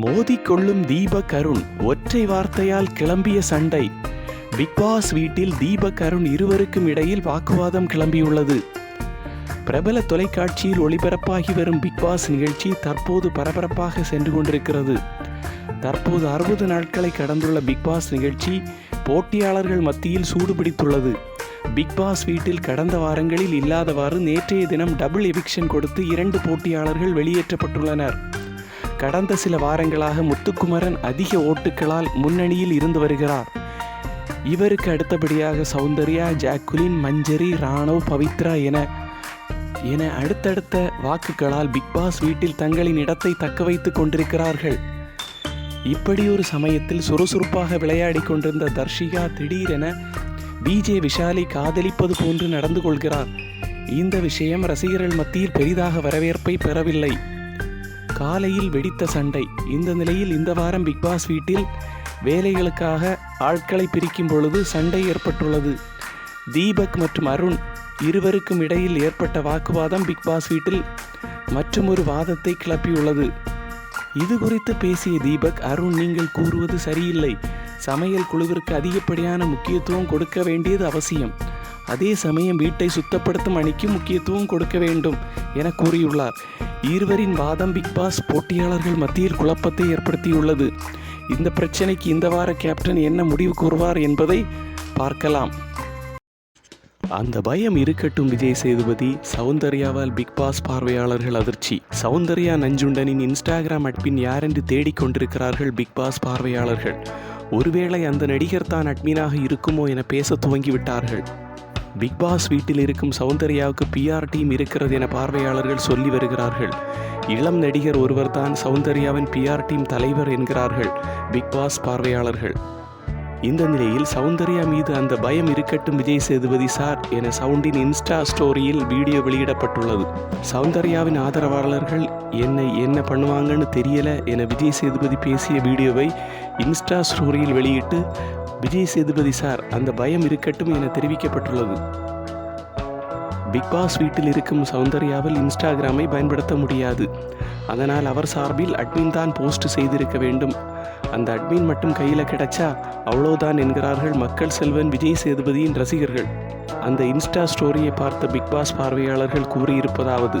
மோதிக்கொள்ளும் தீபக் கருண் ஒற்றை வார்த்தையால் கிளம்பிய சண்டை. பிக்பாஸ் வீட்டில் தீபக் கருண் இருவருக்கும் இடையில் வாக்குவாதம் கிளம்பியுள்ளது. பிரபல தொலைக்காட்சியில் ஒளிபரப்பாகி வரும் பிக்பாஸ் நிகழ்ச்சி தற்போது பரபரப்பாக சென்று கொண்டிருக்கிறது. தற்போது அறுபது நாட்களை கடந்துள்ள பிக்பாஸ் நிகழ்ச்சி போட்டியாளர்கள் மத்தியில் சூடுபிடித்துள்ளது. பிக்பாஸ் வீட்டில் கடந்த வாரங்களில் இல்லாதவாறு நேற்றைய தினம் டபுள் எவிக்ஷன் கொடுத்து இரண்டு போட்டியாளர்கள் வெளியேற்றப்பட்டுள்ளனர். கடந்த சில வாரங்களாக முத்துக்குமரன் அதிக ஓட்டுகளால் முன்னணியில் இருந்து வருகிறார். இவருக்கு அடுத்தபடியாக சௌந்தர்யா ஜாக்குலின் மஞ்சரி ராணவ் பவித்ரா என என அடுத்தடுத்த வாக்குகளால் பிக் பாஸ் வீட்டில் தங்களின் இடத்தை தக்க வைத்துக் கொண்டிருக்கிறார்கள். இப்படி ஒரு சமயத்தில் சுறுசுறுப்பாக விளையாடிக் கொண்டிருந்த தர்ஷிகா திடீரென பிஜே விஷாலை காதலிப்பது போன்று நடந்து கொள்கிறார். இந்த விஷயம் ரசிகர்கள் மத்தியில் பெரிதாக வரவேற்பை பெறவில்லை. காலையில் வெடித்த சண்டை. இந்த நிலையில் இந்த வாரம் பிக் பாஸ் வீட்டில் வேலைகளுக்காக ஆட்களை பிரிக்கும் பொழுது சண்டை ஏற்பட்டுள்ளது. தீபக் மற்றும் அருண் இருவருக்கும் இடையில் ஏற்பட்ட வாக்குவாதம் பிக் பாஸ் வீட்டில் ஒரு வாதத்தை கிளப்பியுள்ளது. இது குறித்து பேசிய தீபக் அருண் நீங்கள் கூறுவது சரியில்லை. சமையல் குழுவிற்கு அதிகப்படியான முக்கியத்துவம் கொடுக்க வேண்டியது அவசியம். அதே சமயம் வீட்டை சுத்தப்படுத்தும் அணிக்கு முக்கியத்துவம் கொடுக்க வேண்டும் என கூறியுள்ளார். இருவரின் வாதம் பிக் பாஸ் போட்டியாளர்கள் மத்தியில் குழப்பத்தை ஏற்படுத்தியுள்ளது. இந்த பிரச்சனைக்கு இந்த வார கேப்டன் என்ன முடிவு கூறுவார் என்பதை பார்க்கலாம். அந்த பயம் இருக்கட்டும் விஜய் சேதுபதி. சௌந்தர்யாவால் பிக் பாஸ் பார்வையாளர்கள் அதிர்ச்சி. சௌந்தர்யா நஞ்சுண்டனின் இன்ஸ்டாகிராம் அட்மின் யாரென்று தேடிக்கொண்டிருக்கிறார்கள் பிக் பாஸ் பார்வையாளர்கள். ஒருவேளை அந்த நடிகர் தான் அட்மினாக இருக்குமோ என பேச துவங்கிவிட்டார்கள். பிக் பாஸ் வீட்டில் இருக்கும் சௌந்தர்யாவுக்கு பிஆர் டீம் இருக்கிறது என பார்வையாளர்கள் சொல்லி வருகிறார்கள். இளம் நடிகர் ஒருவர் தான் சௌந்தர்யாவின் பிஆர் டீம் தலைவர் என்கிறார்கள் பிக் பாஸ் பார்வையாளர்கள். இந்த நிலையில் சௌந்தர்யா மீது அந்த பயம் இருக்கட்டும் விஜய் சேதுபதி சார் என சவுண்டின் இன்ஸ்டா ஸ்டோரியில் வீடியோ வெளியிடப்பட்டுள்ளது. சௌந்தர்யாவின் ஆதரவாளர்கள் என்னை என்ன பண்ணுவாங்கன்னு தெரியல என விஜய் சேதுபதி பேசிய வீடியோவை இன்ஸ்டா ஸ்டோரியில் வெளியிட்டு விஜய் சேதுபதி சார் அந்த பயம் இருக்கட்டும் என தெரிவிக்கப்பட்டுள்ளது. பிக் பாஸ் வீட்டில் இருக்கும் சௌந்தர்யாவில் இன்ஸ்டாகிராமை பயன்படுத்த முடியாது. அதனால் அவர் சார்பில் அட்மின் தான் போஸ்ட் செய்திருக்க வேண்டும். அந்த அட்மின் மட்டும் கையில் கிடைச்சா அவ்வளோதான் என்கிறார்கள் மக்கள் செல்வன் விஜய் சேதுபதியின் ரசிகர்கள். அந்த இன்ஸ்டா ஸ்டோரியை பார்த்த பிக்பாஸ் பார்வையாளர்கள் கூறியிருப்பதாவது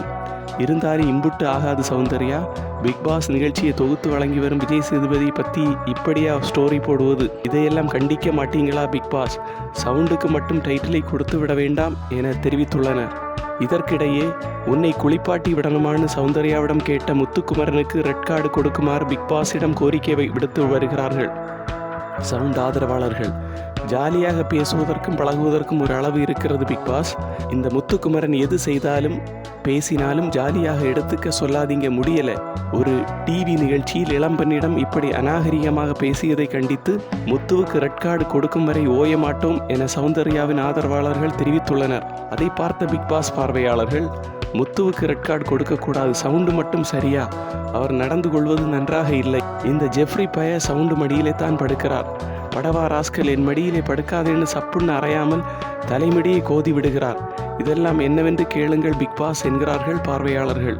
இருந்தாலும் இம்புட்டு ஆகாது சௌந்தர்யா பிக்பாஸ் நிகழ்ச்சியை தொகுத்து வழங்கி வரும் விஜய் சேதுபதி பற்றி இப்படியா ஸ்டோரி போடுவது? இதையெல்லாம் கண்டிக்க மாட்டீங்களா பிக்பாஸ் சவுண்டுக்கு மட்டும் டைட்டிலை கொடுத்து விட வேண்டாம் என தெரிவித்துள்ளனர். இதற்கிடையே உன்னை குளிப்பாட்டி விடணுமான்னு சௌந்தர்யாவிடம் கேட்ட முத்துக்குமரனுக்கு ரெட் கார்டு கொடுக்குமாறு பிக் பாஸிடம் கோரிக்கை விடுத்து வருகிறார்கள். சவுண்ட் ஆதரவாளர்கள் ஜாலியாக பேசுவதற்கும் பழகுவதற்கும் ஒரு அளவு இருக்கிறது பிக் பாஸ் இந்த முத்துக்குமரன் எது செய்தாலும் பேசினாலும் ஜாலியாக எடுத்துக்க சொல்லாதீங்க முடியல. ஒரு டிவி நிகழ்ச்சியில் இளம்பெண்ணிடம் இப்படி அநாகரிகமாக பேசியதை கண்டித்து முத்துவுக்கு ரெட் கார்டு கொடுக்கும் வரை ஓய மாட்டோம் என சௌந்தர்யாவின் ஆதரவாளர்கள் தெரிவித்துள்ளனர். அதை பார்த்த பிக் பாஸ் பார்வையாளர்கள் முத்துவுக்கு ரெட் கார்டு கொடுக்கக்கூடாது சவுண்டு மட்டும் சரியா? அவர் நடந்து கொள்வது நன்றாக இல்லை. இந்த ஜெஃப்ரி பய சவுண்டு மடியிலே தான் படுக்கிறார். படவா ராஸ்கல் என் மடியிலே படுக்காதேன்னு சப்புன்னு அறையாமல் தலைமடியை கோதி விடுகிறார். இதெல்லாம் என்னவென்று கேளுங்கள் பிக் பாஸ் என்கிறார்கள் பார்வையாளர்கள்.